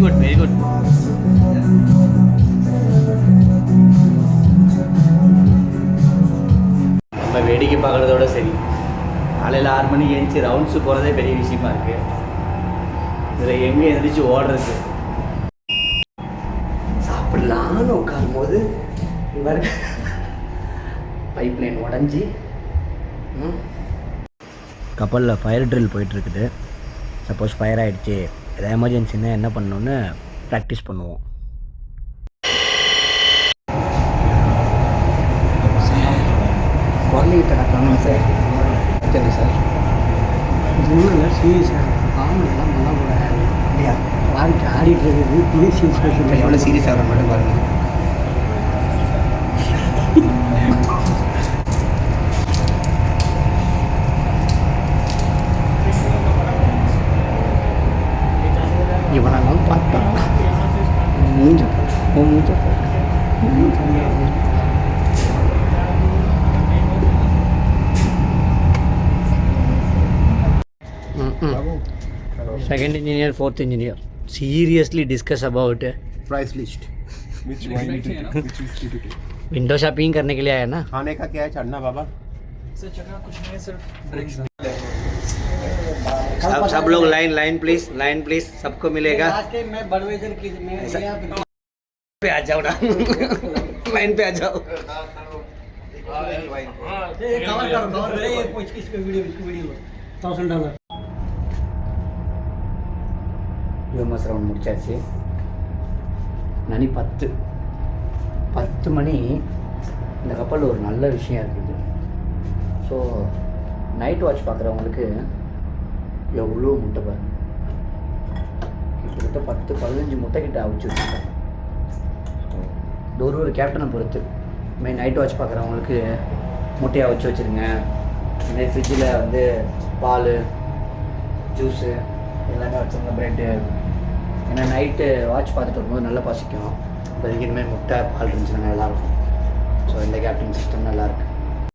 Good very good நம்ம வேடிக்கை பார்க்குறதோட சரி. காலையில் ஆறு மணிக்கு எழுந்துச்சி ரவுண்ட்ஸு போகிறதே பெரிய விஷயமா இருக்குது இதில் எங்கே எழுந்திரிச்சு ஓடுறது? சாப்பிடலான்னு உட்காரும் போது இவர் பைப் லைன் உடஞ்சி கப்பலில் ஃபயர் ட்ரில் போயிட்டுருக்குது சப்போஸ் ஃபயர் ஆகிடுச்சி எதாவது எமர்ஜென்சின்னா என்ன பண்ணணும்னு ப்ராக்டிஸ் பண்ணுவோம். குரலிக்கிட்ட காட்டணும் சார். சரி சார். ஒன்றும் சீரியஸாக காமெடியெல்லாம் பண்ண கூடாது அப்படியா? வாழ்க்கை ஆடிட்டு இருக்குது எவ்வளோ சீரியஸ் ஆகிற மட்டும் பாருங்கள் இவனெல்லாம் பார்த்தா மூஞ்ச ஓ மூஞ்ச second engineer fourth engineer seriously about price list window shopping करने के लिए आया ना? खाने का क्या है? चढ़ना बाबा। सर चढ़ना कुछ नहीं सिर्फ़ ड्रिंक्स सब सब लोग line line please line please सबको मिलेगा मैं बड़वेजर की मैं पे आ जाओ ना लाइन पे आ जाओ कवर करो कवर करो ये कुछ इसको वीडियो इसको video thousand dollar UMS round முடிச்சாச்சு மணி பத்து பத்து மணி இந்த கப்பலில் ஒரு நல்ல விஷயம் இருக்குது ஸோ நைட் வாட்ச் பார்க்குறவங்களுக்கு எவ்வளோ முட்டை பாரு. கிட்டத்தட்ட பத்து பதினஞ்சு முட்டை கிட்ட அவிச்சு வச்சுருக்கேன். ஒரு ஒரு கேப்டனை பொறுத்து. மெயின் நைட் வாட்ச் பார்க்குறவங்களுக்கு முட்டையை அவிச்சு வச்சுருங்க. இந்த ஃப்ரிட்ஜில் வந்து பால் ஜூஸு எல்லாமே வச்சுருங்க ப்ரெட்டு ஏன்னா நைட்டு வாட்ச் பார்த்துட்டு வரும்போது நல்லா பசிக்கும். இப்போதைக்கு இனிமேல் முட்டை பால் இருந்துச்சுன்னா நல்லாயிருக்கும் ஸோ இந்த கேப்டன் சிஸ்டம் நல்லாயிருக்கு